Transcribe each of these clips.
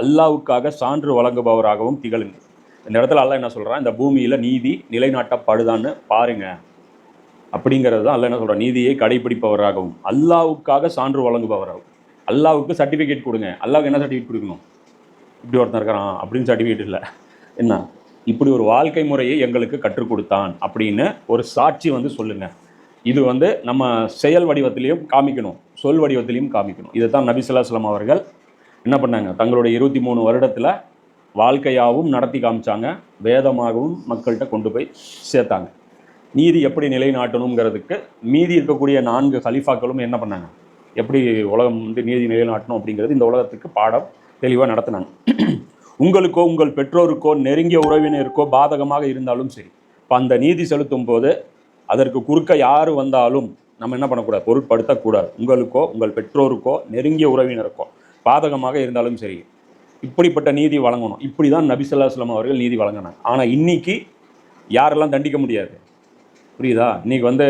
அல்லாவுக்காக சான்று வழங்குபவராகவும் திகழுங்க. இந்த இடத்துல அல்ல என்ன சொல்கிறான் இந்த பூமியில் நீதி நிலைநாட்டப்படுதான்னு பாருங்க. அப்படிங்கிறது தான் அல்ல என்ன சொல்கிறான் நீதியை கடைபிடிப்பவராகவும் அல்லாவுக்காக சான்று வழங்குபவராகவும். அல்லாவுக்கு சர்டிஃபிகேட் கொடுங்க. அல்லாவுக்கு என்ன சர்டிஃபிகேட் கொடுக்கணும்? இப்படி ஒருத்தன் இருக்கிறான் அப்படின்னு சர்டிஃபிகேட் இல்லை. என்ன? இப்படி ஒரு வாழ்க்கை முறையை எங்களுக்கு கற்றுக் கொடுத்தான் அப்படின்னு ஒரு சாட்சி வந்து சொல்லுங்க. இது வந்து நம்ம செயல் வடிவத்திலையும் காமிக்கணும். சொல் வடிவத்திலையும் காமிக்கணும். இதை தான் நபிசுல்லாஸ்லாம் அவர்கள் என்ன பண்ணாங்க? தங்களுடைய இருபத்தி மூணு வருடத்தில் வாழ்க்கையாகவும் நடத்தி காமிச்சாங்க. வேதமாகவும் மக்கள்கிட்ட கொண்டு போய் சேர்த்தாங்க. நீதி எப்படி நிலைநாட்டணுங்கிறதுக்கு மீதி இருக்கக்கூடிய நான்கு ஹலிஃபாக்களும் என்ன பண்ணாங்க? எப்படி உலகம் வந்து நீதி நிலைநாட்டணும் அப்படிங்கிறது இந்த உலகத்துக்கு பாடம் தெளிவாக நடத்தினாங்க. உங்களுக்கோ உங்கள் பெற்றோருக்கோ நெருங்கிய உறவினருக்கோ பாதகமாக இருந்தாலும் சரி இப்போ அந்த நீதி செலுத்தும் போது அதற்கு குறுக்க யார் வந்தாலும் நம்ம என்ன பண்ணக்கூடாது? பொருட்படுத்தக்கூடாது. உங்களுக்கோ உங்கள் பெற்றோருக்கோ நெருங்கிய உறவினருக்கோ பாதகமாக இருந்தாலும் சரி இப்படிப்பட்ட நீதி வழங்கணும். இப்படி தான் நபிசல்லாஸ்லாம் அவர்கள் நீதி வழங்கினாங்க. ஆனால் இன்றைக்கி யாரெல்லாம் தண்டிக்க முடியாது? புரியுதா? இன்றைக்கி வந்து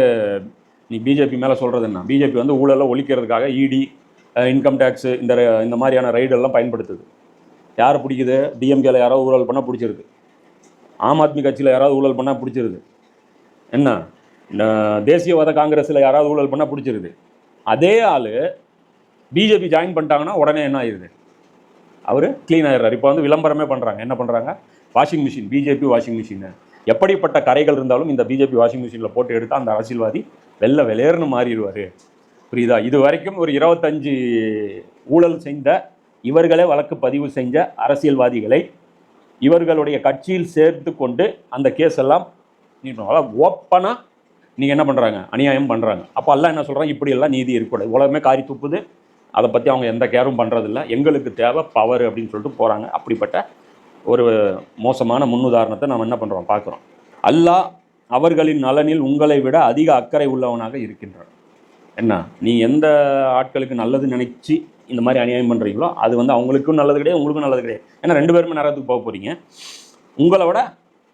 நீ பிஜேபி மேலே சொல்கிறது என்ன? பிஜேபி வந்து ஊழலை ஒழிக்கிறதுக்காக இடி இன்கம் டேக்ஸு இந்த இந்த மாதிரியான ரைடெல்லாம் பயன்படுத்துது. யார் பிடிக்குது? டிஎம்கேல யாராவது ஊழல் பண்ணால் பிடிச்சிருது. ஆம் ஆத்மி கட்சியில் யாராவது ஊழல் பண்ணால் பிடிச்சிருது. என்ன? தேசியவாத காங்கிரஸில் யாராவது ஊழல் பண்ணால் பிடிச்சிருது. அதே ஆள் பிஜேபி ஜாயின் பண்ணிட்டாங்கன்னா உடனே என்ன ஆயிடுது அவர் க்ளீன் ஆயிடுறாரு. இப்போ வந்து விளம்பரமே பண்ணுறாங்க என்ன பண்ணுறாங்க washing machine BJP washing machine எப்படிப்பட்ட கரைகள் இருந்தாலும் இந்த பிஜேபி வாஷிங் மிஷினில் போட்டு எடுத்து அந்த அரசியல்வாதி வெள்ளை வெளியேறுன்னு மாறிடுவார். புரியுதா? இது வரைக்கும் ஒரு இருபத்தஞ்சு ஊழல் செய்த இவர்களே வழக்கு பதிவு செஞ்ச அரசியல்வாதிகளை இவர்களுடைய கட்சியில் சேர்த்து கொண்டு அந்த கேஸ் எல்லாம் ஓப்பனாக நீங்கள் என்ன பண்ணுறாங்க அநியாயம் பண்ணுறாங்க அப்போ எல்லாம் என்ன சொல்கிறாங்க இப்படியெல்லாம் நீதி இருக்கக்கூடாது. உலகமே காரி துப்புது. அதை பற்றி அவங்க எந்த கேரும் பண்ணுறதில்ல எங்களுக்கு தேவை பவர் அப்படின்னு சொல்லிட்டு போகிறாங்க அப்படிப்பட்ட ஒரு மோசமான முன்னுதாரணத்தை நம்ம என்ன பண்ணுறோம் பார்க்குறோம். அல்லாஹ் அவர்களின் நலனில் உங்களை விட அதிக அக்கறை உள்ளவனாக இருக்கின்றான். என்ன? நீ எந்த ஆட்களுக்கு நல்லது நினச்சி இந்த மாதிரி அநியாயம் பண்ணுறீங்களோ அது வந்து அவங்களுக்கும் நல்லது கிடையாது உங்களுக்கும் நல்லது கிடையாது. ஏன்னா ரெண்டு பேருமே நேரத்துக்கு போக போகிறீங்க உங்களை விட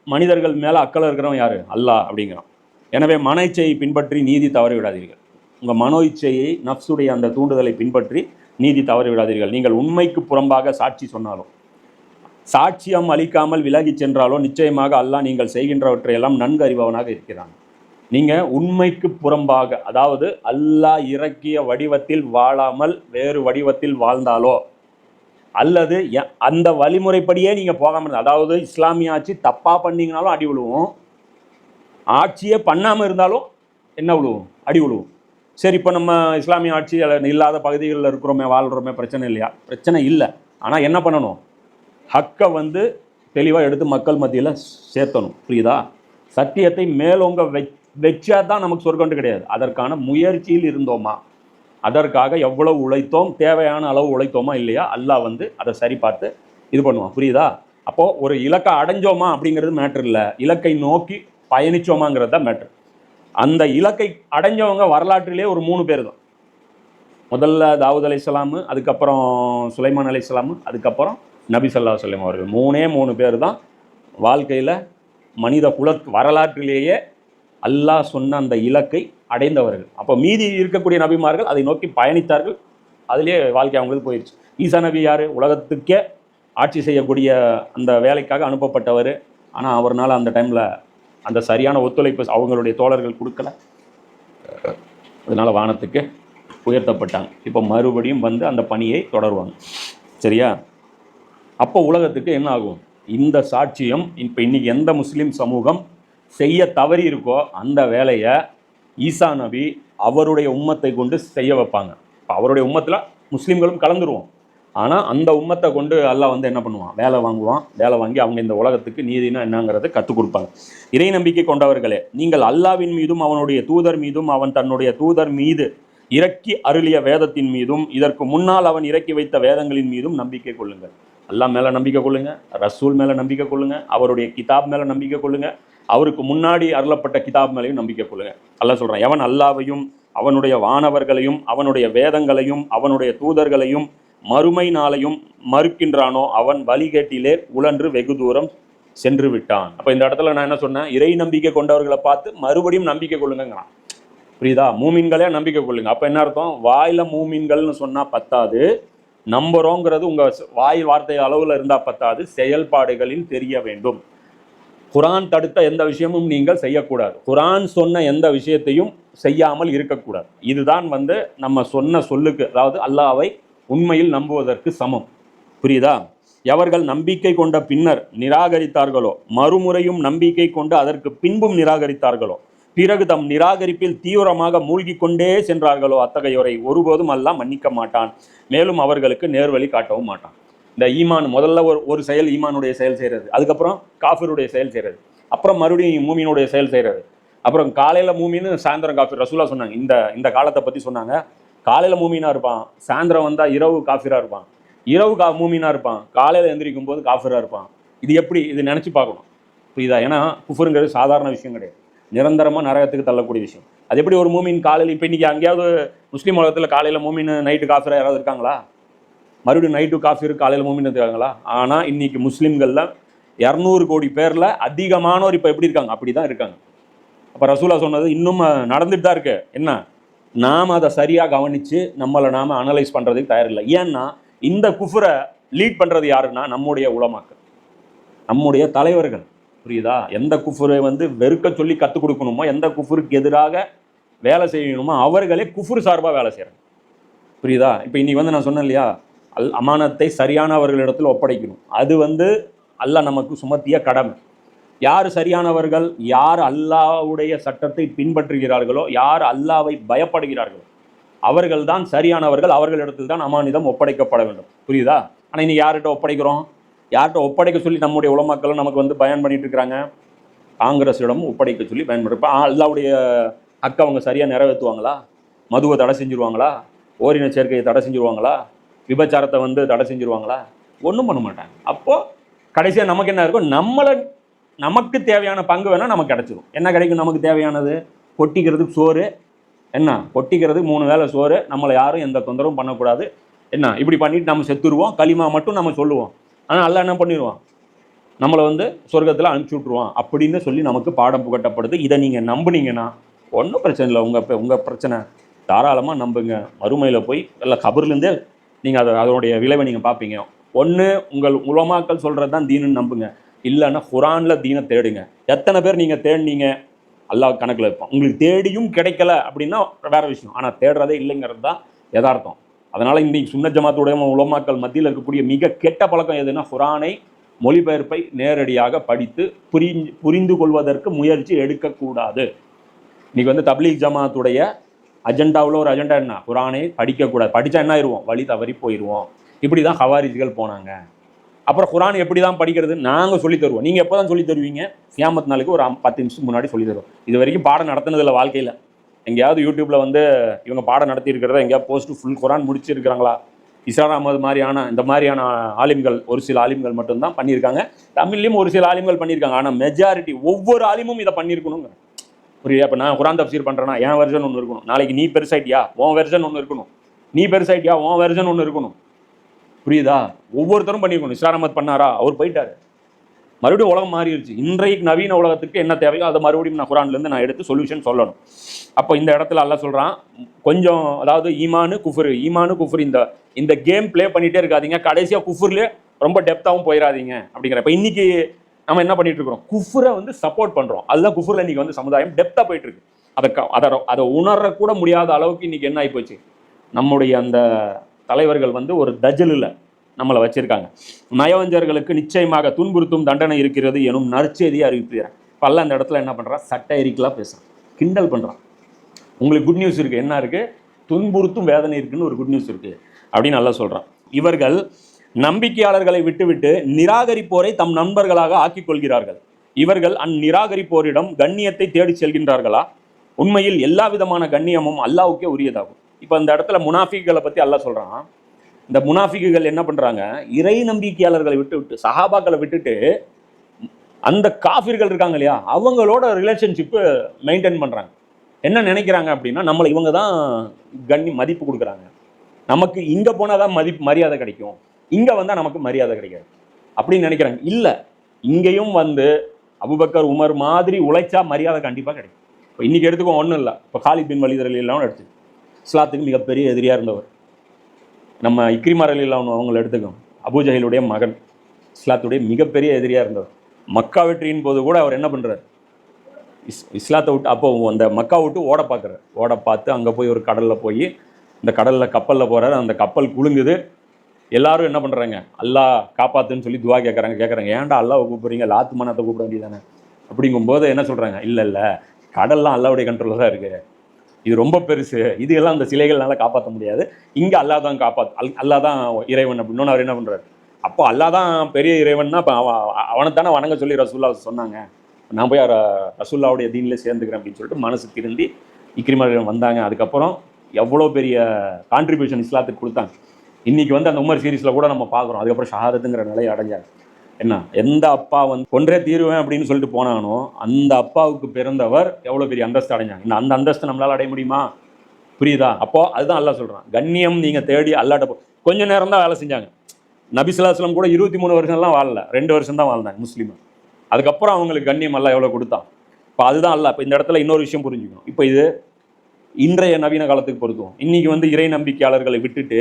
மனிதர்கள் மேலே அக்கறை இருக்கிறவன் யார்? அல்லாஹ் அப்படிங்கிறான். எனவே மனைச்சையை பின்பற்றி நீதி தவறி விடாதீர்கள். உங்கள் மனோ இச்சையை நஃப்ஸுடைய அந்த தூண்டுதலை பின்பற்றி நீதி தவறி விடாதீர்கள். நீங்கள் உண்மைக்கு புறம்பாக சாட்சி சொன்னாலும் சாட்சியம் அளிக்காமல் விலகிச் சென்றாலோ நிச்சயமாக அல்லாஹ் நீங்கள் செய்கின்றவற்றையெல்லாம் நன்கு அறிபவனாக இருக்கிறான். நீங்கள் உண்மைக்கு புறம்பாக அதாவது அல்லாஹ் இறக்கிய வடிவத்தில் வாழாமல் வேறு வடிவத்தில் வாழ்ந்தாலோ அல்லது அந்த வழிமுறைப்படியே நீங்கள் போகாமல் அதாவது இஸ்லாமிய ஆட்சி தப்பாக பண்ணிங்கனாலும் அடி விழுவோம் ஆட்சியே பண்ணாமல் இருந்தாலும் என்ன விழுவும் அடி விழுவும் சரி இப்போ நம்ம இஸ்லாமிய ஆட்சி இல்லாத பகுதிகளில் இருக்கிறோமே வாழ்கிறோமே பிரச்சனை இல்லையா? பிரச்சனை இல்லை. ஆனால் என்ன பண்ணணும்? ஹக்கை வந்து தெளிவாக எடுத்து மக்கள் மத்தியில் சேர்த்தணும். புரியுதா? சத்தியத்தை மேலோங்க வச்சா தான் நமக்கு சொர்க்கண்டு கிடையாது. அதற்கான முயற்சியில் இருந்தோமா? அதற்காக எவ்வளவு உழைத்தோம்? தேவையான அளவு உழைத்தோமா? இல்லையா? அல்லாஹ் வந்து அதை சரி பார்த்து இது பண்ணுவான். புரியுதா? அப்போது ஒரு இலக்கை அடைஞ்சோமா அப்படிங்கிறது மேட்ரு இல்லை. இலக்கை நோக்கி பயணித்தோமாங்கிறது தான் மேட்ரு அந்த இலக்கை அடைஞ்சவங்க வரலாற்றிலே ஒரு மூணு பேர் தான் முதல்ல தாவூத் அலைஹிஸ்ஸலாமு அதுக்கப்புறம் சுலைமான் அலைஹிஸ்ஸலாமு அதுக்கப்புறம் நபி ஸல்லல்லாஹு அலைஹி அவர்கள். மூணே மூணு பேர் தான் வாழ்க்கையில் மனித குல வரலாற்றிலேயே அல்லாஹ் சொன்ன அந்த இலக்கை அடைந்தவர்கள். அப்போ மீதி இருக்கக்கூடிய நபிமார்கள் அதை நோக்கி பயணித்தார்கள். அதிலே வாழ்க்கை அவங்களுக்கு போயிடுச்சு ஈசா நபி யார்? உலகத்துக்கே ஆட்சி செய்யக்கூடிய அந்த வேலைக்காக அனுப்பப்பட்டவர். ஆனால் அவர்னால் அந்த டைமில் அந்த சரியான ஒத்துழைப்பு அவங்களுடைய தோழர்கள் கொடுக்கல. அதனால் வானத்துக்கு உயர்த்தப்பட்டாங்க. இப்போ மறுபடியும் வந்து அந்த பணியை தொடருவாங்க. சரியா? அப்போ உலகத்துக்கு என்ன ஆகும்? இந்த சாட்சியம் இப்போ இன்னைக்கு எந்த முஸ்லீம் சமூகம் செய்ய தவறி இருக்கோ அந்த வேலையை ஈசா நபி அவருடைய உம்மத்தை கொண்டு செய்ய வைப்பாங்க. அவருடைய உம்மத்தில் முஸ்லீம்களும் கலந்துருவோம். ஆனால் அந்த உம்மத்தை கொண்டு அல்லாஹ் வந்து என்ன பண்ணுவான்? வேலை வாங்குவான். வேலை வாங்கி அவங்க இந்த உலகத்துக்கு நீதினா என்னங்கிறத கற்றுக் கொடுப்பாங்க. இறை நம்பிக்கை கொண்டவர்களே நீங்கள் அல்லாவின் மீதும் அவனுடைய தூதர் மீதும் அவன் தன்னுடைய தூதர் மீது இறக்கி அருளிய வேதத்தின் மீதும் இதற்கு முன்னால் அவன் இறக்கி வைத்த வேதங்களின் மீதும் நம்பிக்கை கொள்ளுங்கள். அல்லாஹ் மேலே நம்பிக்கை கொள்ளுங்க ரசூல் மேலே நம்பிக்கை கொள்ளுங்க அவருடைய கிதாப் மேலே நம்பிக்கை கொள்ளுங்க அவருக்கு முன்னாடி அருளப்பட்ட கிதாப் மேலேயும் நம்பிக்கை கொள்ளுங்க. அல்லாஹ் சொல்கிறான் எவன் அல்லாவையும் அவனுடைய வானவர்களையும் அவனுடைய வேதங்களையும் அவனுடைய தூதர்களையும் மறுமை நாளையும் மறுக்கின்றானோ அவன் வழிகேட்டிலே உழன்று வெகு தூரம் சென்று விட்டான். அப்போ இந்த இடத்துல நான் என்ன சொன்னேன்? இறை நம்பிக்கை கொண்டவர்களை பார்த்து மறுபடியும் நம்பிக்கை கொள்ளுங்கங்கிறான். புரியுதா? மூமின்களே நம்பிக்கை கொள்ளுங்க. அப்போ என்ன அர்த்தம்? வாயில மூமின்கள்னு சொன்னால் பத்தாது. நம்புகிறோங்கிறது உங்கள் வாய் வார்த்தை அளவில் இருந்தால் பத்தாது. செயல்பாடுகளில் தெரிய வேண்டும். குரான் தடுத்த எந்த விஷயமும் நீங்கள் செய்யக்கூடாது. குரான் சொன்ன எந்த விஷயத்தையும் செய்யாமல் இருக்கக்கூடாது. இதுதான் வந்து நம்ம சொன்ன சொல்லுக்கு அதாவது அல்லாவை உண்மையில் நம்புவதற்கு சமம். புரியுதா? எவர்கள் நம்பிக்கை கொண்ட பின்னர் நிராகரித்தார்களோ மறுமுறையும் நம்பிக்கை கொண்டு அதற்கு பின்பும் நிராகரித்தார்களோ பிறகு தம் நிராகரிப்பில் தீவிரமாக மூழ்கிக் கொண்டே சென்றார்களோ அத்தகையோரை ஒருபோதும் அல்ல மன்னிக்க மாட்டான். மேலும் அவர்களுக்கு நேர்வழி காட்டவும் மாட்டான். இந்த ஈமான் முதல்ல ஒரு ஒரு செயல் ஈமானுடைய செயல் செய்கிறது. அதுக்கப்புறம் காஃபிருடைய செயல் செய்கிறது. அப்புறம் மறுபடியும் மூமினுடைய செயல் செய்கிறது. அப்புறம் காலையில் மூமின்னு சாயந்தரம் காஃபி ரசூலா சொன்னாங்க. இந்த இந்த காலத்தை பற்றி சொன்னாங்க. காலையில் மூமினா இருப்பான் சாயந்தரம் வந்தால் இரவு காஃபிராக இருப்பான். இரவு கா மூமினா இருப்பான் காலையில் எந்திரிக்கும் போது காஃபிராக இருப்பான். இது எப்படி? இது நினச்சி பார்க்கணும். புரியுதா? ஏன்னா குஃபருங்கிறது சாதாரண விஷயம் கிடையாது. நிரந்தரமாக நரகத்துக்கு தள்ளக்கூடிய விஷயம். அது எப்படி ஒரு மூமின் காலையில் இப்போ இன்னைக்கு அங்கேயாவது முஸ்லீம் உலகத்தில் காலையில் மூமின் நைட்டு காஃபிராக யாராவது இருக்காங்களா? மறுபடியும் நைட்டு காஃபி காலையில் மூமின் இருக்காங்களா? ஆனால் இன்றைக்கி முஸ்லீம்களில் இரநூறு கோடி பேரில் அதிகமானோர் இப்போ எப்படி இருக்காங்க? அப்படி தான் இருக்காங்க. அப்போ ரசூலா சொன்னது இன்னும் நடந்துட்டு தான் இருக்கு. என்ன? நாம் அதை சரியாக கவனித்து நம்மளை நாம் அனலைஸ் பண்ணுறதுக்கு தயாரில்லை. ஏன்னா இந்த குஃபரை லீட் பண்ணுறது யாருன்னா நம்முடைய உலமாக்கள். நம்முடைய தலைவர்கள். புரியுதா? எந்த குஃபரை வந்து வெறுக்க சொல்லி கற்றுக் கொடுக்கணுமோ எந்த குஃபருக்கு எதிராக வேலை செய்யணுமோ அவர்களே குஃபுர் சார்பாக வேலை செய்கிறாங்க புரியுதா? இப்போ இன்றைக்கி வந்து நான் சொன்னேன் இல்லையா? அல் அமானத்தை சரியானவர்களிடத்தில் ஒப்படைக்கணும். அது வந்து அல்லாஹ் நமக்கு சுமத்திய கடமை. யார் சரியானவர்கள் யார் அல்லாஹ்வுடைய சட்டத்தை பின்பற்றுகிறார்களோ யார் அல்லாவை பயப்படுகிறார்களோ அவர்கள்தான் சரியானவர்கள் அவர்களிடத்தில் தான் அமானிதம் ஒப்படைக்கப்பட வேண்டும். புரியுதா? ஆனால் இன்னைக்கு யார்கிட்ட ஒப்படைக்கிறோம்? யார்கிட்ட ஒப்படைக்க சொல்லி நம்முடைய உலமக்களும் நமக்கு வந்து பயன் பண்ணிட்டு இருக்கிறாங்க காங்கிரஸிடம் ஒப்படைக்க சொல்லி பயன் அல்லாவுடைய அக்கா அவங்க சரியாக நிறைவேற்றுவாங்களா? மதுவை தடை செஞ்சுருவாங்களா? ஓரின சேர்க்கையை தடை செஞ்சுருவாங்களா? விபச்சாரத்தை வந்து தடை செஞ்சுருவாங்களா? ஒன்றும் பண்ண மாட்டாங்க. அப்போது கடைசியாக நமக்கு என்ன இருக்கும்? நம்மளை நமக்கு தேவையான பங்கு வேணால் நமக்கு கிடச்சிரும். என்ன கிடைக்கும் நமக்கு தேவையானது? கொட்டிக்கிறதுக்கு சோறு. என்ன? கொட்டிக்கிறதுக்கு மூணு வேளை சோறு. நம்மளை யாரும் எந்த தொந்தரவும் பண்ணக்கூடாது. என்ன? இப்படி பண்ணிட்டு நம்ம செத்துருவோம். களிமா மட்டும் நம்ம சொல்லுவோம். ஆனால் அல்ல என்ன பண்ணிடுவான்? நம்மளை வந்து சொர்க்கத்தில் அனுப்பிச்சி விட்ருவான் அப்படின்னு சொல்லி நமக்கு பாடம் புகட்டப்படுது. இதை நீங்கள் நம்புனீங்கன்னா ஒன்றும் பிரச்சனை இல்லை. உங்கள் உங்கள் பிரச்சனை தாராளமாக நம்புங்க. மறுமையில் போய் இல்லை கபர்லேருந்தே நீங்கள் அதை அதனுடைய விளைவை நீங்கள் பார்ப்பீங்க. ஒன்று உங்கள் உலமாக்கள் சொல்கிறது தான் தீனுன்னு நம்புங்க. இல்லைன்னா குரானில் தீனை தேடுங்க. எத்தனை பேர் நீங்கள் தேடினீங்க? அல்லாஹ் கணக்கில் இருப்போம் உங்களுக்கு தேடியும் கிடைக்கல அப்படின்னா வேறு விஷயம். ஆனால் தேடுறதே இல்லைங்கிறது தான் யதார்த்தம். அதனால் இன்றைக்கி சுன்ன ஜமாத்துடைய உலமாக்கள் மத்தியில் இருக்கக்கூடிய மிக கெட்ட பழக்கம் எதுனா குரானை மொழிபெயர்ப்பை நேரடியாக படித்து புரிஞ்சு புரிந்து கொள்வதற்கு முயற்சி எடுக்கக்கூடாது. இன்னைக்கு வந்து தப்லீக் ஜமாத்துடைய அஜெண்டாவில் ஒரு அஜெண்டா என்ன? குரானை படிக்கக்கூடாது. படித்தா என்ன ஆயிடுவோம் வழி தவறி போயிடுவோம் இப்படி தான் ஹவாரிஜிகள் போனாங்க. அப்புறம் குரான் எப்படி தான் படிக்கிறது நாங்கள் சொல்லி தருவோம். நீங்கள் எப்போ தான் சொல்லி தருவீங்க? கியாமத் நாளுக்கு ஒரு பத்து நிமிஷம் முன்னாடி சொல்லி தருவோம். இது வரைக்கும் பாடம் நடத்தினதில்ல வாழ்க்கையில். எங்கேயாவது யூடியூப்பில் வந்து இவங்க பாடம் நடத்தி இருக்கிறத எங்கேயாவது போஸ்ட்டு ஃபுல் குரான் முடிச்சிருக்கிறாங்களா இஸ்ரார் அகமது மாதிரியான இந்த மாதிரியான ஆலிம்கள் ஒரு சில ஆலிம்கள் மட்டும்தான் பண்ணியிருக்காங்க. தமிழ்லையும் ஒரு சில ஆலிம்கள் பண்ணியிருக்காங்க. ஆனால் மெஜாரிட்டி ஒவ்வொரு ஆலிமும் இதை பண்ணியிருக்கணுங்க புரியுதா? இப்போ நான் குரான் தப்சீர் பண்ணுறேன்னா என் வெர்ஷன் ஒன்று இருக்கணும். நாளைக்கு நீ பெருசாயிட்டியா? உன் வெர்ஷன் ஒன்று இருக்கணும். நீ பெருசாயிட்டியா? உன் வெர்ஷன் ஒன்று இருக்கணும். புரியுதா? ஒவ்வொருத்தரும் பண்ணியிருக்கணும் இஸ்லாம் அஹமத் பண்ணாரா? அவர் போயிட்டாரு. மறுபடியும் உலகம் மாறிடுச்சு. இன்றைக்கு நவீன உலகத்துக்கு என்ன தேவையோ அதை மறுபடியும் நான் குரான்லேருந்து நான் எடுத்து சொல்யூஷன் சொல்லணும். அப்போ இந்த இடத்துல அல்ல சொல்கிறான் கொஞ்சம் அதாவது ஈமானு குஃபுரு. ஈமானு குஃபுர் இந்த இந்த கேம் ப்ளே பண்ணிகிட்டே இருக்காதீங்க. கடைசியாக குஃபுர்லேயே ரொம்ப டெப்த்தாகவும் போயிடாதீங்க அப்படிங்கிற. இப்போ இன்றைக்கி நம்ம என்ன பண்ணிட்டு இருக்கிறோம்? குஃபுரை வந்து சப்போர்ட் பண்ணுறோம் அதுதான் குஃபுரில் இன்றைக்கி வந்து சமுதாயம் டெப்த்தாக போயிட்டு இருக்கு. அதை க- அதை அதை உணரக்கூட கூட முடியாத அளவுக்கு இன்றைக்கி என்ன ஆகிப்போச்சு நம்முடைய அந்த தலைவர்கள் வந்து ஒரு தஜலில் நம்மளை வச்சிருக்காங்க. நயவஞ்சர்களுக்கு நிச்சயமாக துன்புறுத்தும் தண்டனை இருக்கிறது எனும் நற்செய்தியை அறிவிக்கிறார் பல்ல அந்த இடத்துல என்ன பண்ணுறான் சட்ட எரிக்கலாக பேசுகிறான் கிண்டல் பண்ணுறான் உங்களுக்கு குட் நியூஸ் இருக்குது என்ன இருக்குது துன்புறுத்தும் வேதனை இருக்குன்னு ஒரு குட் நியூஸ் இருக்குது அப்படின்னு நல்லா சொல்கிறான் இவர்கள் நம்பிக்கையாளர்களை விட்டுவிட்டு நிராகரிப்போரை தம் நண்பர்களாக ஆக்கிக் கொள்கிறார்கள் இவர்கள் அந்நிராகரிப்போரிடம் கண்ணியத்தை தேடிச் செல்கின்றார்களா? உண்மையில் எல்லா விதமான கண்ணியமும் அல்லாவுக்கே உரியதாகும். இப்போ இந்த இடத்துல முனாஃபிகளை பற்றி அல்ல சொல்கிறான் இந்த முனாஃபிக்குகள் என்ன பண்ணுறாங்க இறை நம்பிக்கையாளர்களை விட்டு விட்டு சஹாபாக்களை விட்டுட்டு அந்த காஃபிர்கள் இருக்காங்க இல்லையா அவங்களோட ரிலேஷன்ஷிப்பு மெயின்டைன் பண்ணுறாங்க என்ன நினைக்கிறாங்க அப்படின்னா நம்மளை இவங்க தான் கண்ணி மதிப்பு கொடுக்குறாங்க. நமக்கு இங்கே போனால் தான் மதிப்பு மரியாதை கிடைக்கும். இங்கே வந்தால் நமக்கு மரியாதை கிடைக்காது. அப்படின்னு நினைக்கிறாங்க. இல்லை இங்கேயும் வந்து அபுபக்கர் உமர் மாதிரி உழைச்சா மரியாதை கண்டிப்பாக கிடைக்கும். இப்போ இன்றைக்கி எடுத்துக்கோ ஒன்றும் இல்லை. இப்போ காலித் பின் வலிதர் எல்லாம் இஸ்லாத்துக்கு மிகப்பெரிய எதிரியாக இருந்தவர். நம்ம இக்ரிமார் அலி அவங்களை எடுத்துக்கோம் அபுஜஹிலுடைய மகன் இஸ்லாத்துடைய மிகப்பெரிய எதிரியாக இருந்தவர். மக்கா வெற்றியின் போது கூட அவர் என்ன பண்ணுறார் இஸ் இஸ்லாத்தை விட்டு அப்போ அந்த மக்கா விட்டு ஓட பார்க்குறார். ஓட பார்த்து அங்கே போய் ஒரு கடலில் போய் இந்த கடலில் கப்பலில் போகிறார் அந்த கப்பல் குலுங்குது. எல்லாரும் என்ன பண்ணுறாங்க அல்லாஹ் காப்பாத்துன்னு சொல்லி துவா கேட்குறாங்க கேட்குறாங்க ஏன்டா அல்லாஹ் கூப்பிட்றீங்க? லாத்து மனத்தை கூப்பிட வேண்டியதானே அப்படிங்கும்போது என்ன சொல்கிறாங்க இல்லை இல்லை. கடல்லாம் அல்லாவுடைய கண்ட்ரோலில் தான் இருக்குது இது ரொம்ப பெருசு. இது எல்லாம் அந்த சிலைகள்னால காப்பாற்ற முடியாது. இங்கே அல்லாஹ் தான் காப்பாற்று அல் அல்லாஹ் தான் இறைவன் அப்படின்னு அவர் என்ன பண்ணுறாரு அப்போ அல்லாஹ் தான் பெரிய இறைவன்னா இப்போ அவன் அவனை தானே வணங்க சொல்லி ரசூல்லா சொன்னாங்க. நான் போய் ர- ரசூல்லாவுடைய தீனில் சேர்ந்துக்கிறேன் அப்படின்னு சொல்லிட்டு மனசு திருந்தி இக்ரிமர்கள் வந்தாங்க. அதுக்கப்புறம் எவ்வளோ பெரிய கான்ட்ரிபியூஷன் இஸ்லாத்துக்கு கொடுத்தாங்க. இன்னைக்கு வந்து அந்த உமர் சீரீஸில் கூட நம்ம பார்க்குறோம். அதுக்கப்புறம் ஷஹாதத்துங்கிற நிலையை அடைஞ்சாங்க. என்ன? எந்த அப்பா வந்து ஒன்றே தீருவேன் அப்படின்னு சொல்லிட்டு போனானோ அந்த அப்பாவுக்கு பிறந்தவர் எவ்வளோ பெரிய அந்தஸ்து அடைஞ்சாங்க. இந்த அந்த அந்தஸ்து நம்மளால் அடைய முடியுமா? புரியுதா? அப்போ அதுதான் அல்லா சொல்கிறான் கண்ணியம் நீங்கள் தேடி அல்லாட்ட போ கொஞ்ச நேரம் தான் வேலை செஞ்சாங்க. நபிசுல்லாஸ்லம் கூட இருபத்தி மூணு வருஷம்லாம் வாழல. ரெண்டு வருஷம் தான் வாழ்ந்தாங்க முஸ்லீம். அதுக்கப்புறம் அவங்களுக்கு கண்ணியம் எல்லாம் எவ்வளோ கொடுத்தான். இப்போ அதுதான் அல்ல இப்போ இந்த இடத்துல இன்னொரு விஷயம் புரிஞ்சுக்கணும். இப்போ இது இன்றைய நவீன காலத்துக்கு பொருத்துவோம் இன்றைக்கி வந்து இறை நம்பிக்கையாளர்களை விட்டுட்டு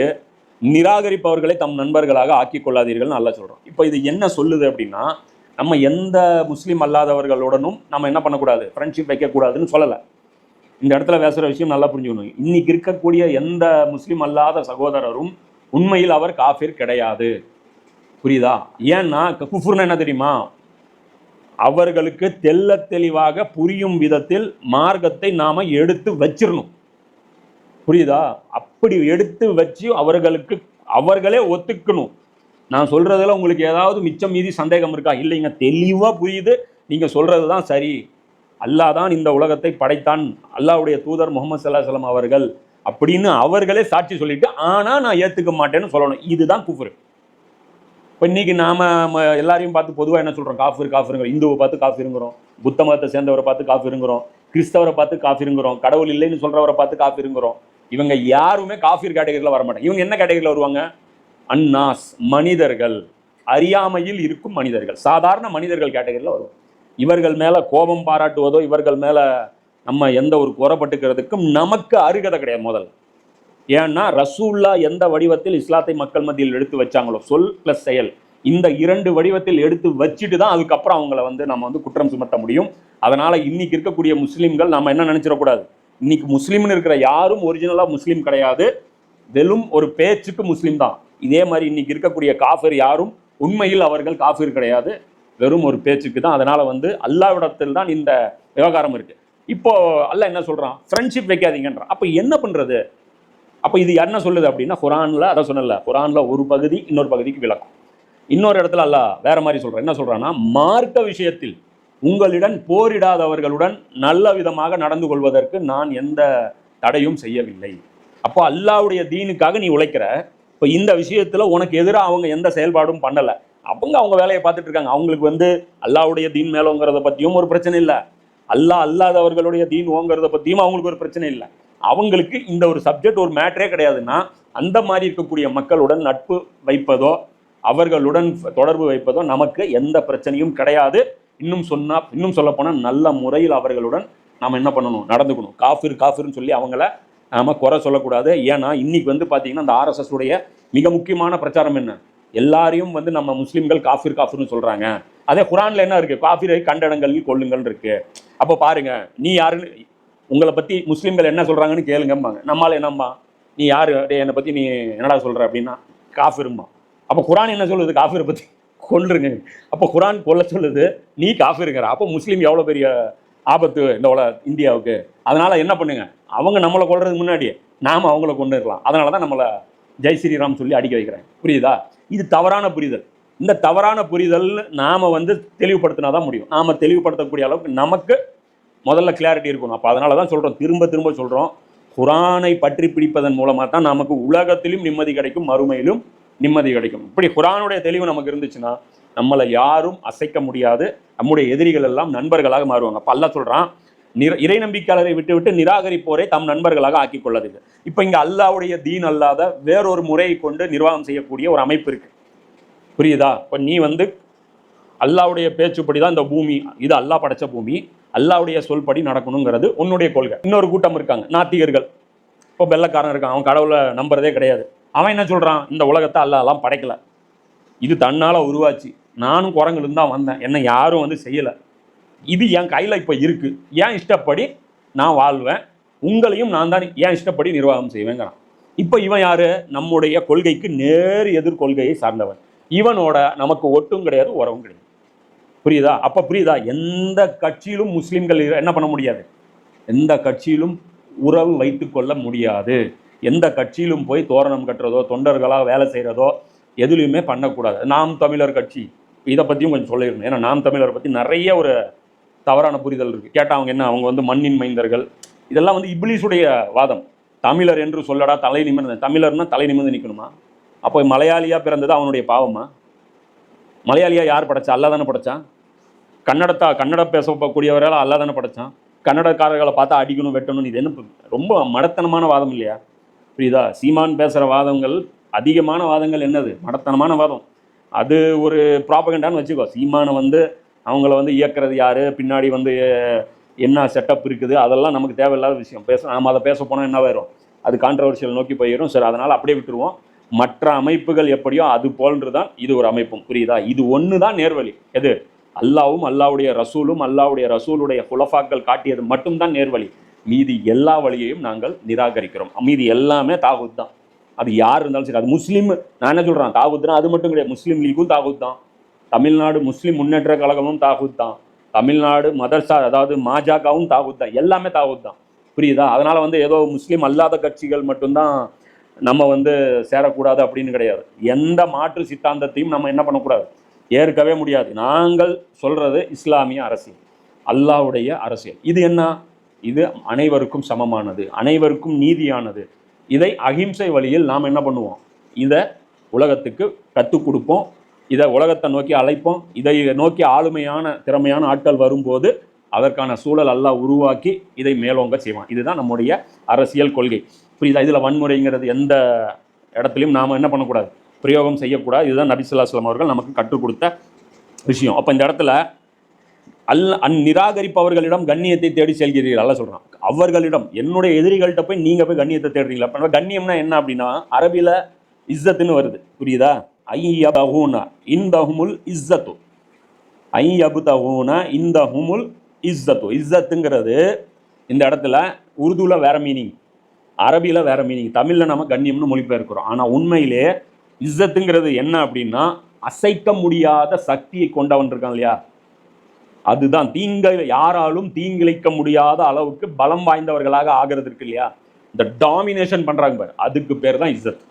நிராகரிப்பவர்களை தம் நண்பர்களாக ஆக்கிக் கொள்ளாதீர்கள் நல்லா சொல்கிறோம் இப்போ இது என்ன சொல்லுது அப்படின்னா நம்ம எந்த முஸ்லீம் அல்லாதவர்களுடனும் நம்ம என்ன பண்ணக்கூடாது? ஃப்ரெண்ட்ஷிப் வைக்கக்கூடாதுன்னு சொல்லலை. இந்த இடத்துல பேசுகிற விஷயம் நல்லா புரிஞ்சுக்கணும். இன்னைக்கு இருக்கக்கூடிய எந்த முஸ்லீம் அல்லாத சகோதரரும் உண்மையில் அவர் காஃபிர் கிடையாது. புரியுதா? ஏன்னா குஃபுர்னா என்ன தெரியுமா? அவர்களுக்கு தெள்ளத் தெளிவாக புரியும் விதத்தில் மார்க்கத்தை நாம் எடுத்து வச்சிடணும் புரியுதா? அப்படி எடுத்து வச்சு அவர்களுக்கு அவர்களே ஒத்துக்கணும். நான் சொல்கிறதுல உங்களுக்கு ஏதாவது மிச்சம் மீதி சந்தேகம் இருக்கா? இல்லைங்க தெளிவாக புரியுது. நீங்கள் சொல்கிறது தான் சரி. அல்லாஹ் தான் இந்த உலகத்தை படைத்தான். அல்லாவுடைய தூதர் முகமது சல்லாஹ் அவர்கள் அப்படின்னு அவர்களே சாட்சி சொல்லிட்டு ஆனால் நான் ஏற்றுக்க மாட்டேன்னு சொல்லணும். இதுதான் குஃபுரு. இப்போ இன்னைக்கு நாம எல்லாரையும் பார்த்து பொதுவாக என்ன சொல்கிறோம் காஃபிர் காஃபிருங்கிறோம். இந்துவை பார்த்து காஃபிருங்கிறோம். புத்த மதத்தை சேர்ந்தவரை பார்த்து காஃபிருங்கிறோம். கிறிஸ்தவரை பார்த்து காஃபிருங்கிறோம். கடவுள் இல்லைன்னு சொல்கிறவரை பார்த்து காஃபிருங்கிறோம். இவங்க யாருமே காஃபீர் கேட்டகரியில் வர மாட்டாங்க இவங்க என்ன கேட்டகரியில் வருவாங்க? அன்னாஸ் மனிதர்கள். அறியாமையில் இருக்கும் மனிதர்கள். சாதாரண மனிதர்கள் கேட்டகரியில் வரும் இவர்கள் மேலே கோபம் பாராட்டுவதோ இவர்கள் மேலே நம்ம எந்த ஒரு குறைப்பட்டுக்கிறதுக்கும் நமக்கு அருகதை கிடையாது முதல்ல. ஏன்னா ரசூல்லா எந்த வடிவத்தில் இஸ்லாத்தை மக்கள் மத்தியில் எடுத்து வச்சாங்களோ சொல் பிளஸ் செயல் இந்த இரண்டு வடிவத்தில் எடுத்து வச்சுட்டு தான் அதுக்கப்புறம் அவங்கள வந்து நம்ம வந்து குற்றம் சுமத்த முடியும். அதனால் இன்னைக்கு இருக்கக்கூடிய முஸ்லீம்கள் நம்ம என்ன நினச்சிடக்கூடாது? இன்னைக்கு முஸ்லீம்னு இருக்கிற யாரும் ஒரிஜினலாக முஸ்லீம் கிடையாது. வெறும் ஒரு பேச்சுக்கு முஸ்லீம் தான். இதே மாதிரி இன்னைக்கு இருக்கக்கூடிய காஃபர் யாரும் உண்மையில் அவர்கள் காஃபிர் கிடையாது. வெறும் ஒரு பேச்சுக்கு தான். அதனால் வந்து அல்லாவிடத்தில் தான் இந்த விவகாரம் இருக்குது இப்போ அல்ல என்ன சொல்கிறான் ஃப்ரெண்ட்ஷிப் வைக்காதீங்கன்றான். அப்போ என்ன பண்ணுறது அப்போ இது என்ன சொல்லுது அப்படின்னா குரானில் அதை சொன்னல குரான்ல ஒரு பகுதி இன்னொரு பகுதிக்கு விளக்கம். இன்னொரு இடத்துல அல்லாஹ் வேற மாதிரி சொல்கிறேன் என்ன சொல்கிறான்னா மார்க்க விஷயத்தில் உங்களிடம் போரிடாதவர்களுடன் நல்ல விதமாக நடந்து கொள்வதற்கு நான் எந்த தடையும் செய்யவில்லை. அப்போ அல்லாவுடைய தீனுக்காக நீ உழைக்கிற. இப்போ இந்த விஷயத்தில் உனக்கு எதிராக அவங்க எந்த செயல்பாடும் பண்ணலை. அவங்க அவங்க வேலையை பார்த்துட்டு இருக்காங்க. அவங்களுக்கு வந்து அல்லாவுடைய தீன் மேலோங்கிறத பற்றியும் ஒரு பிரச்சனை இல்லை. அல்லாஹ் அல்லாதவர்களுடைய தீன் ஓங்கிறத பற்றியும் அவங்களுக்கு ஒரு பிரச்சனை இல்லை. அவங்களுக்கு இந்த ஒரு சப்ஜெக்ட் ஒரு மேட்டரே கிடையாதுன்னா அந்த மாதிரி இருக்கக்கூடிய மக்களுடன் நட்பு வைப்பதோ அவர்களுடன் தொடர்பு வைப்பதோ நமக்கு எந்த பிரச்சனையும் கிடையாது. இன்னும் சொன்னா இன்னும் சொல்ல போனால் நல்ல முறையில் அவர்களுடன் நாம் என்ன பண்ணணும்? நடந்துக்கணும். காஃபிர் காஃபிர்னு சொல்லி அவங்கள நாம் குறை சொல்லக்கூடாது. ஏன்னா இன்னைக்கு வந்து பார்த்தீங்கன்னா அந்த ஆர்எஸ்எஸ் உடைய மிக முக்கியமான பிரச்சாரம் என்ன? எல்லாரையும் வந்து நம்ம முஸ்லீம்கள் காஃபிர் காஃபிர்னு சொல்கிறாங்க அதே குரான்ல என்ன இருக்குது காஃபிரை கண்டடங்களில் கொள்ளுங்கள் இருக்குது அப்போ பாருங்க நீ யாருன்னு உங்களை பற்றி முஸ்லீம்கள் என்ன சொல்கிறாங்கன்னு கேளுங்கம்பாங்க. நம்மால் என்னம்மா? நீ யாரு? டேய் என்னை பற்றி நீ என்னடா சொல்கிற அப்படின்னா காஃபிரும்மா. அப்போ குரான் என்ன சொல்லுது? காஃபிரை பற்றி கொல்லுங்க அப்போ குரான் கொல்ல சொல்லுது நீ காஃபிருங்கிற அப்போ முஸ்லீம் எவ்வளோ பெரிய ஆபத்து இந்த உல இந்தியாவுக்கு. அதனால் என்ன பண்ணுங்க? அவங்க நம்மளை கொள்றதுக்கு முன்னாடி நாம் அவங்கள கொண்டுடலாம் அதனால தான் நம்மளை ஜெய் ஸ்ரீராம் சொல்லி அடிக்க வைக்கிறேன் புரியுதா? இது தவறான புரிதல். இந்த தவறான புரிதல் நாம வந்து தெளிவுபடுத்தினா தான் முடியும். நாம் தெளிவுபடுத்தக்கூடிய அளவுக்கு நமக்கு முதல்ல கிளாரிட்டி இருக்கணும். அப்போ அதனால தான் சொல்கிறோம் திரும்ப திரும்ப சொல்கிறோம் குரானை பற்றி பிடிப்பதன் மூலமாக தான் நமக்கு உலகத்திலும் நிம்மதி கிடைக்கும் மறுமையிலும் நிம்மதி கிடைக்கும். இப்படி குரானுடைய தெளிவு நமக்கு இருந்துச்சுன்னா நம்மளை யாரும் அசைக்க முடியாது. நம்முடைய எதிரிகள் எல்லாம் நண்பர்களாக மாறுவாங்க. அப்போ அல்லா சொல்கிறான் நிர இறை நம்பிக்கையாளரை விட்டு விட்டு நிராகரிப்போரை தம் நண்பர்களாக ஆக்கி கொள்ளதில்லை இப்போ இங்கே அல்லாவுடைய தீன் அல்லாத வேறொரு முறையை கொண்டு நிர்வாகம் செய்யக்கூடிய ஒரு அமைப்பு இருக்கு. புரியுதா? இப்போ நீ வந்து அல்லாவுடைய பேச்சுப்படி தான் இந்த பூமி இது அல்லாஹ் படைச்ச பூமி அல்லாவுடைய சொல்படி நடக்கணுங்கிறது உன்னுடைய கொள்கை. இன்னொரு கூட்டம் இருக்காங்க நாத்திகர்கள். இப்போ வெள்ளக்காரன் இருக்கான் அவன் கடவுளை நம்புறதே கிடையாது. அவன் என்ன சொல்கிறான் இந்த உலகத்தை அல்லாலாம் படைக்கல. இது தன்னால் உருவாச்சு. நானும் குரங்குலேருந்து தான் வந்தேன். என்னை யாரும் வந்து செய்யலை. இது என் கையில் இப்போ இருக்குது ஏன் இஷ்டப்படி நான் வாழ்வேன்? உங்களையும் நான் தான் ஏன் இஷ்டப்படி நிர்வாகம் செய்வேங்கிறான். இப்போ இவன் யாரு? நம்முடைய கொள்கைக்கு நேர் எதிர் கொள்கையை சார்ந்தவன். இவனோட நமக்கு ஒட்டும் கிடையாது உறவும் கிடையாது. புரியுதா? அப்போ புரியுதா? எந்த கட்சியிலும் முஸ்லீம்கள் என்ன பண்ண முடியாது? எந்த கட்சியிலும் உறவு வைத்து கொள்ள முடியாது. எந்த கட்சியிலும் போய் தோரணம் கட்டுறதோ தொண்டர்களாக வேலை செய்கிறதோ எதுலேயுமே பண்ணக்கூடாது. நாம் தமிழர் கட்சி. இதை பற்றியும் கொஞ்சம் சொல்லிடணும் ஏன்னா நாம் தமிழர் பற்றி நிறைய ஒரு தவறான புரிதல் இருக்குது கேட்டால் அவங்க என்ன? அவங்க வந்து மண்ணின் மைந்தர்கள். இதெல்லாம் வந்து இப்ளீஸுடைய வாதம். தமிழர் என்று சொல்லடா தலை நிமிர்ந்து. தமிழர்னா தலை நிமிர்ந்து நிற்கணுமா அப்போ மலையாளியாக பிறந்தது அவனுடைய பாவமா? மலையாளியாக யார் படைச்சா? அல்லா தானே படைச்சான் கன்னடத்தா கன்னடம் பேசக்கூடியவரால் அல்லா தானே படைச்சான்? கன்னடக்காரர்களை பார்த்தா அடிக்கணும் வெட்டணும். இது என்ன ரொம்ப மடத்தனமான வாதம் இல்லையா? புரியுதா? சீமான் பேசுகிற வாதங்கள் அதிகமான வாதங்கள் என்னது? மடத்தனமான வாதம். அது ஒரு ப்ராபகண்டான்னு வச்சுக்கோ. சீமானை வந்து அவங்கள வந்து இயக்குறது யார்? பின்னாடி வந்து என்ன செட்டப் இருக்குது? அதெல்லாம் நமக்கு தேவையில்லாத விஷயம். பேச நாம் அதை பேச போனால் என்ன ஆயிரும்? அது கான்ட்ரவர்ஷியல் நோக்கி போயிடும் சரி அதனால் அப்படியே விட்டுருவோம். மற்ற அமைப்புகள் எப்படியோ அது போன்று தான் இது ஒரு அமைப்பும். புரியுதா? இது ஒன்று தான் நேர்வழி. எது? அல்லாவும் அல்லாவுடைய ரசூலும் அல்லாவுடைய ரசூலுடைய குலஃபாக்கள் காட்டியது மட்டும்தான் நேர்வழி. மீதி எல்லா வழியையும் நாங்கள் நிராகரிக்கிறோம். மீதி எல்லாமே தாகூத் தான். அது யார் இருந்தாலும் சரி அது முஸ்லீம் நான் என்ன சொல்கிறேன் தாகுத்னா அது மட்டும் கிடையாது. முஸ்லீம் லீகும் தாகூத் தான். தமிழ்நாடு முஸ்லீம் முன்னேற்ற கழகமும் தாகூத் தான். தமிழ்நாடு மதர்சா அதாவது மாஜாகவும் தாகூத் தான். எல்லாமே தாகூத் தான். புரியுதா? அதனால் வந்து ஏதோ முஸ்லீம் அல்லாத கட்சிகள் மட்டும்தான் நம்ம வந்து சேரக்கூடாது அப்படின்னு கிடையாது. எந்த மாற்று சித்தாந்தத்தையும் நம்ம என்ன பண்ணக்கூடாது? ஏற்கவே முடியாது. நாங்கள் சொல்கிறது இஸ்லாமிய அரசியல் அல்லாவுடைய அரசியல். இது என்ன? இது அனைவருக்கும் சமமானது அனைவருக்கும் நீதியானது. இதை அகிம்சை வழியில் நாம் என்ன பண்ணுவோம்? இதை உலகத்துக்கு கற்றுக் கொடுப்போம். இதை உலகத்தை நோக்கி அழைப்போம். இதை நோக்கி ஆளுமையான திறமையான ஆட்கள் வரும்போது அதற்கான சூழல் எல்லாம் உருவாக்கி இதை மேலோங்க செய்வான். இதுதான் நம்முடைய அரசியல் கொள்கை. புரியுதா இதில் வன்முறைங்கிறது எந்த இடத்துலையும் நாம் என்ன பண்ணக்கூடாது? பிரயோகம் செய்யக்கூடாது. இதுதான் நபிசுல்லாஸ்லாம் அவர்கள் நமக்கு கற்றுக் கொடுத்த விஷயம். அப்போ இந்த இடத்துல அல் அந் நிராகரிப்பவர்களிடம் கண்ணியத்தை தேடி செல்கிறீர்கள். அல்ல சொல்கிறான் அவர்களிடம் என்னுடைய எதிரிகள்கிட்ட போய் நீங்கள் போய் கண்ணியத்தை தேடுறீங்களா? அப்போ கண்ணியம்னா என்ன அப்படின்னா அரபியில் இஸ்ஸத்துன்னு வருது. புரியுதா? ஐயபூனா இந்தஹுமுல் இஸ்ஸத்து. ஐயபுதஹூனா இந்தஹுமுல் இஸ்ஸத்து. இஸ்ஸத்துங்கிறது இந்த இடத்துல உருதுவில் வேற மீனிங் அரபியில் வேற மீனிங் தமிழில் நம்ம கண்ணியம்னு மொழிபெயர்க்கிறோம். ஆனால் உண்மையிலே இஸ்ஸத்துங்கிறது என்ன அப்படின்னா அசைக்க முடியாத சக்தியை கொண்டவன் இருக்கான் இல்லையா? அதுதான் தீங்கை யாராலும் தீங்கிழைக்க முடியாத அளவுக்கு பலம் வாய்ந்தவர்களாக ஆகிறது இருக்கு இல்லையா? இந்த டாமினேஷன் பண்ணுறாங்க பாரு. அதுக்கு பேர் தான் இஸ்ஸத்.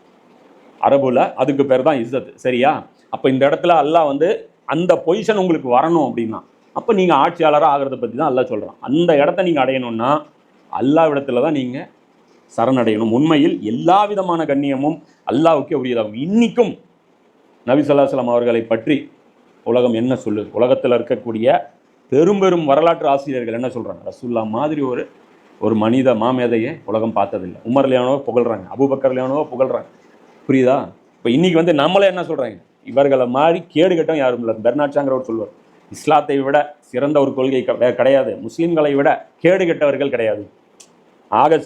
அரபுல அதுக்கு பேர் தான் இஸ்ஸத். சரியா? அப்போ இந்த இடத்துல அல்லாஹ் வந்து அந்த பொசிஷன் உங்களுக்கு வரணும் அப்படின்னா அப்போ நீங்கள் ஆட்சியாளராக ஆகிறத பற்றி தான் அல்லாஹ் சொல்கிறான் அந்த இடத்த நீங்கள் அடையணும்னா அல்லாஹ் இடத்துல தான் நீங்கள் சரணடையணும். உண்மையில் எல்லா விதமான கண்ணியமும் அல்லாவுக்கே உரியதாகும். இன்னிக்கும் நபி ஸல்லல்லாஹு அவர்களை பற்றி உலகம் என்ன சொல்லுது? உலகத்தில் இருக்கக்கூடிய பெரும் பெரும் வரலாற்று ஆசிரியர்கள் என்ன சொல்கிறாங்க ரசூல்லா மாதிரி ஒரு ஒரு மனித மாமேதையை உலகம் பார்த்ததில்லை. உமர் லியானோ அபுபக்கர்லையானவோ அபூபக்கர் லியானோ புகழ்றாங்க. புரியுதா? இப்போ இன்னைக்கு வந்து நம்மளே என்ன சொல்கிறாங்க இவர்களை மாதிரி கேடு கட்டம் யாரும் இல்லை. பெர்னாட் ஒரு சொல்வார் இஸ்லாத்தை விட சிறந்த ஒரு கொள்கை கிடையாது. முஸ்லீம்களை விட கேடு கெட்டவர்கள் கிடையாது. ஆக